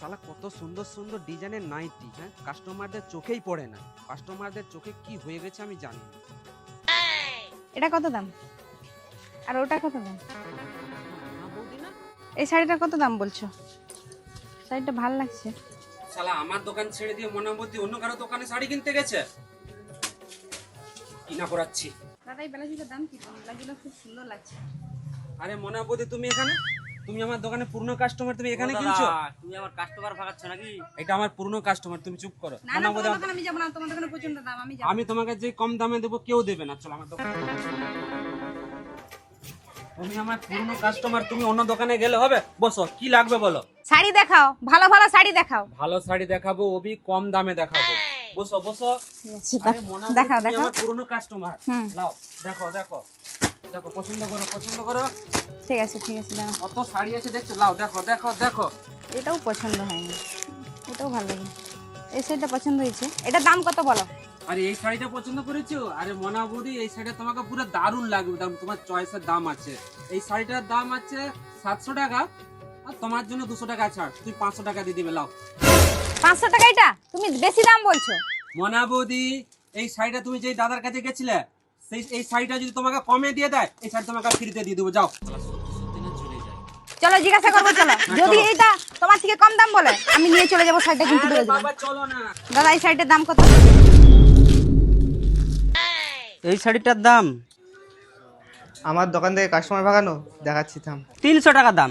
সালা কত সুন্দর সুন্দর ডিজাইনের নাইটি হ্যাঁ? কাস্টমারদের চোখেই পড়ে না। কাস্টমারদের চোখে কি হয়ে গেছে আমি জানি না। এটা কত দাম? আর ওটা কত দাম? না বৌদি না। এই শাড়িটা কত দাম বলছো? শাড়িটা ভালো লাগছে। সালা আমার দোকান ছেড়ে দিয়ে মনে বলতে অন্য কারও দোকানে শাড়ি কিনতে গেছে? কিনা করাচ্ছি? দাদা এই ব্লাউজটার দাম কি? ব্লাউজগুলো খুব সুন্দর লাগছে। আরে মনে বৌদি তুমি এখানে? তুমি আমার দোকানে পুরনো কাস্টমার তুমি এখানে কিনছো? তুমি আমার কাস্টমার ভাগাচ্ছ নাকি? এটা আমার পুরনো কাস্টমার তুমি চুপ করো। না না আমি যাব না তোমার দোকানে প্রচণ্ড দাম আমি যাব। আমি তোমাকে যে কম দামে দেবো কেউ দেবে না। চলো আমার দোকানে। তুমি আমার পুরনো কাস্টমার তুমি অন্য দোকানে গেলে হবে? বসো কি লাগবে বলো? শাড়ি দেখাও ভালো ভালো শাড়ি দেখাও। ভালো শাড়ি দেখাবো ওবি কম দামে দেখাবো। বসো বসো। মনে দেখাও দেখাও। আমার পুরনো কাস্টমার। লাও দেখো দেখো। দেখো পছন্দ করো পছন্দ করো। ঠিক আছে ঠিক আছে দাও কত শাড়ি আছে দেখছ? লাও দেখো দেখো দেখো। এটাও পছন্দ হয়নি। এটাও ভালো লাগে। এই শাড়িটা পছন্দ হয়েছে। এটার দাম কত বলো? আরে এই শাড়িটা পছন্দ করেছ? আরে মনা বৌদি এই শাড়িটা তোমাকে পুরো দারুণ লাগবে। তোমার চয়েসের দাম আছে। এই শাড়িটার দাম আছে সাতশো টাকা। আর তোমার জন্য দুশো টাকা ছাড়। তুই পাঁচশো টাকা দিয়ে দিবে লাও। পাঁচশো টাকা এটা? তুমি বেশি দাম বলছো? মনা বৌদি এই শাড়িটা তুমি যেই দাদার কাছে গেছিলে সেই এই শাড়িটা যদি তোমাকে কমে দিয়ে দেয় এই শাড়ি তোমাকে ফ্রিতে দিয়ে দেবো। যাও। চলো জিজ্ঞাসা করব চলো। হ্যাঁ, যদি এইটা তোমার থেকে কম দাম বলে আমি নিয়ে চলে যাব শাড়িটা কিন্তু চলো না। দাদা এই শাড়িটার দাম কত? এই শাড়িটার দাম? আমার দোকান থেকে কাস্টমার ভাগানো দেখাচ্ছি দাম তিনশো টাকা দাম।